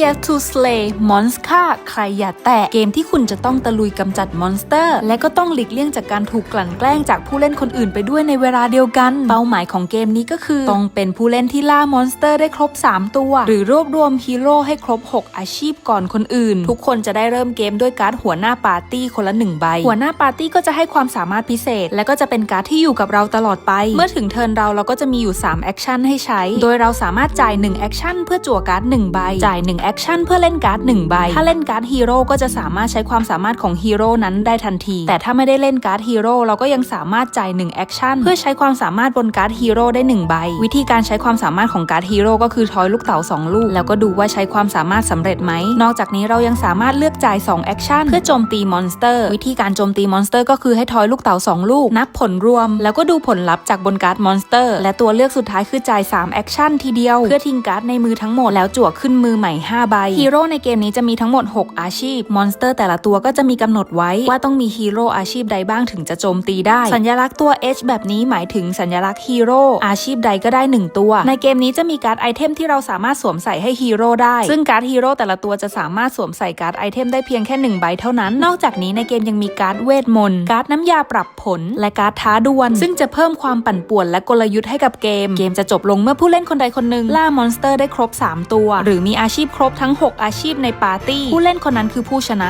Here to Slay Monster ใครอย่าแตะเกมที่คุณจะต้องตะลุยกำจัดมอนสเตอร์ และก็ต้องหลีกเลี่ยงจากการถูกกลั่นแกล้งจากผู้เล่นคนอื่นไปด้วยในเวลาเดียวกัน เป้าหมายของเกมนี้ก็คือ ต้องเป็นผู้เล่นที่ล่ามอนสเตอร์ได้ครบ 3 ตัว หรือรวบรวมฮีโร่ให้ครบ 6 อาชีพก่อนคนอื่น ทุกคนจะได้เริ่มเกมด้วยการ์ดหัวหน้าปาร์ตี้คนละหนึ่งใบหัวหน้าปาร์ตี้ก็จะให้ความสามารถพิเศษ และก็จะเป็นการ์ดที่อยู่กับเราตลอดไป เมื่อถึงเทิร์นเราเราก็จะมีอยู่3แอคชั่นให้ใช้ โดยเราสามารถจ่าย1แอคชั่นเพื่อจั่วการ์ด1ใบจ่าย1แอคชั่นเพื่อเล่นการ์ด1ใบ ถ้าเล่นการ์ดฮีโร่ก็จะสามารถใช้ความสามารถของฮีโร่นั้นได้ทันที แต่ถ้าไม่ได้เล่นการ์ดฮีโร่เราก็ยังสามารถจ่าย1แอคชั่นเพื่อใช้ความสามารถบนการ์ดฮีโร่ได้1ใบ วิธีการใช้ความสามารถของการ์ดฮีโร่ก็คือทอยลูกเต๋า2 ลูก แล้วก็ดูว่าใช้ความสามารถสำเร็จไหม นอกจากนี้เรายังสามารถเลือกจ่าย2แอคชั่นเพื่อโจมตีมอนสเตอร์ วิธีการโจมตีมอนสเตอร์ก็คือให้ทอยลูกเต๋า2 ลูก นับผลรวม แล้วก็ดูผลลัพธ์จากบนการ์ดมอนสเตอร์และตัวเลือกสุดท้ายคือจ่าย3แอคชั่นทีเดียวเพื่อทิ้งการ์ดในมือทั้งหมดแล้วจั่วขึ้นมือใหม่5ใบ ฮีโร่ในเกมนี้จะมีทั้งหมด 6 อาชีพ มอนสเตอร์แต่ละตัวก็จะมีกำหนดไว้ว่าต้องมีฮีโร่อาชีพใดบ้างถึงจะโจมตีได้ สัญลักษณ์ตัว H แบบนี้หมายถึงสัญลักษณ์ฮีโร่อาชีพใดก็ได้ 1 ตัว ในเกมนี้จะมีการ์ดไอเทมที่เราสามารถสวมใส่ให้ฮีโร่ได้ ซึ่งการ์ดฮีโร่แต่ละตัวจะสามารถสวมใส่การ์ดไอเทมได้เพียงแค่1ใบเท่านั้น นอกจากนี้ในเกมยังมีการ์ดเวทมนต์การ์ดน้ำยาปรับผล และการ์ดท้าดวลซึ่งจะเพิ่มความปั่นป่วนและกลยุทธ์ให้กับเกม เกมจะจบลงเมื่อผู้เล่นคนใดคนหนึ่งล่ามอนสเตอร์ได้ครบ 3 ตัว หรือมีอาชีพครบทั้ง 6 อาชีพในปาร์ตี้ ผู้เล่นคนนั้นคือผู้ชนะ